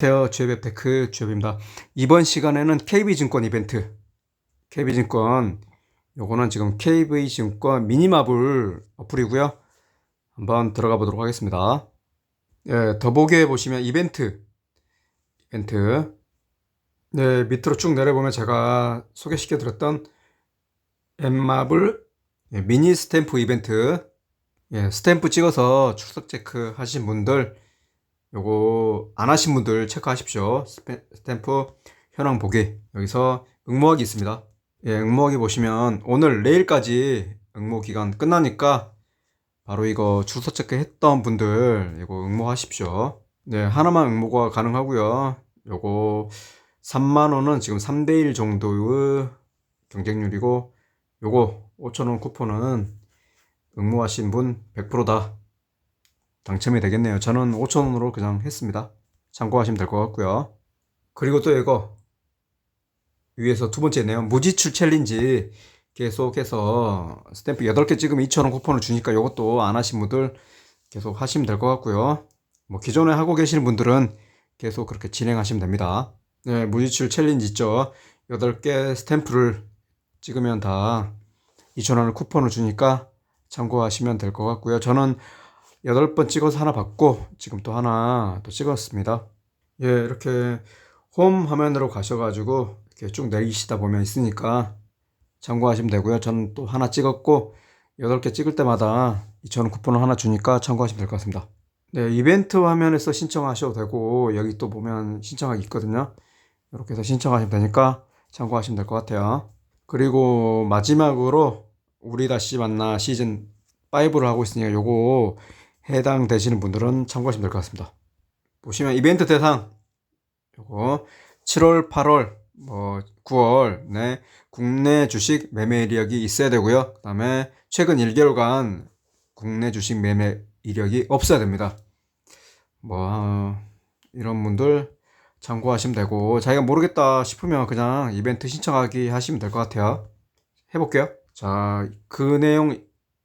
안녕하세요. 주협테크 주협입니다. 이번 시간에는 KB증권 이벤트. KB증권, 요거는 지금 KB증권 미니마블 어플이고요. 한번 들어가 보도록 하겠습니다. 예, 더보기에 보시면 이벤트, 이벤트. 네, 밑으로 쭉 내려보면 제가 소개시켜 드렸던 엠마블 예, 미니 스탬프 이벤트. 예, 스탬프 찍어서 출석 체크 하신 분들, 요거 안 하신 분들 체크하십시오. 스탬프 현황 보기 여기서 응모하기 있습니다. 예, 응모하기 보시면 오늘 내일까지 응모 기간 끝나니까 바로 이거 주소 체크했던 분들 이거 응모하십시오. 네, 하나만 응모가 가능하고요. 요거 3만 원은 지금 3대 1 정도의 경쟁률이고 요거 5천 원 쿠폰은 응모하신 분 100%다. 당첨이 되겠네요. 저는 5,000원으로 그냥 했습니다. 참고하시면 될 것 같고요. 그리고 또 이거 위에서 두 번째네요. 무지출 챌린지 계속해서 스탬프 8개 찍으면 2,000원 쿠폰을 주니까 이것도 안 하신 분들 계속 하시면 될 것 같고요. 뭐 기존에 하고 계시는 분들은 계속 그렇게 진행하시면 됩니다. 네, 무지출 챌린지 있죠. 8개 스탬프를 찍으면 다 2,000원을 쿠폰을 주니까 참고하시면 될 것 같고요. 저는 여덟 번 찍어서 하나 받고 지금 또 하나 또 찍었습니다. 예, 이렇게 홈 화면으로 가셔가지고 이렇게 쭉 내리시다 보면 있으니까 참고하시면 되고요. 저는 또 하나 찍었고 여덟 개 찍을 때마다 2,000원 쿠폰을 하나 주니까 참고하시면 될 것 같습니다. 네, 이벤트 화면에서 신청하셔도 되고 여기 또 보면 신청하기 있거든요. 이렇게 해서 신청하시면 되니까 참고하시면 될 것 같아요. 그리고 마지막으로 우리 다시 만나 시즌 5를 하고 있으니까 요거 해당되시는 분들은 참고하시면 될 것 같습니다. 보시면 이벤트 대상 요거 7월, 8월, 뭐 9월 내 국내 주식 매매 이력이 있어야 되고요. 그다음에 최근 1개월간 국내 주식 매매 이력이 없어야 됩니다. 뭐 어, 이런 분들 참고하시면 되고 자기가 모르겠다 싶으면 그냥 이벤트 신청하기 하시면 될 것 같아요. 해볼게요. 자, 그 내용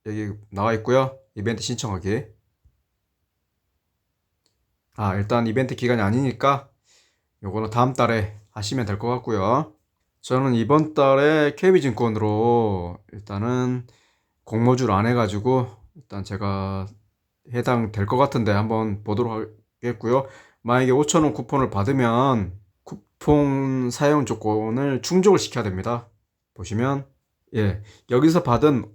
여기 나와 있고요. 이벤트 신청하기. 아, 일단 이벤트 기간이 아니니까 요거는 다음 달에 하시면 될 것 같고요. 저는 이번 달에 KB증권으로 일단은 공모주를 안 해가지고 일단 제가 해당될 것 같은데 한번 보도록 하겠고요. 만약에 5,000원 쿠폰을 받으면 쿠폰 사용 조건을 충족을 시켜야 됩니다. 보시면 예, 여기서 받은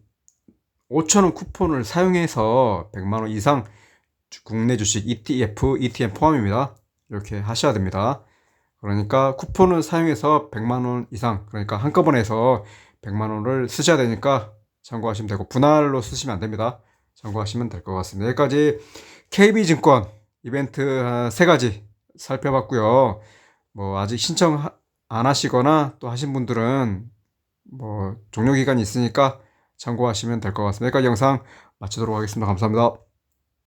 5,000원 쿠폰을 사용해서 100만원 이상 주- 국내 주식 ETF, ETN 포함입니다. 이렇게 하셔야 됩니다. 그러니까 쿠폰을 사용해서 100만원 이상, 그러니까 한꺼번에 해서 100만원을 쓰셔야 되니까 참고하시면 되고, 분할로 쓰시면 안 됩니다. 참고하시면 될 것 같습니다. 여기까지 KB증권 이벤트 한 세 가지 살펴봤고요. 뭐, 아직 신청 하- 안 하시거나 또 하신 분들은 뭐 종료 기간이 있으니까 참고하시면 될 것 같습니다. 여기까지 영상 마치도록 하겠습니다. 감사합니다.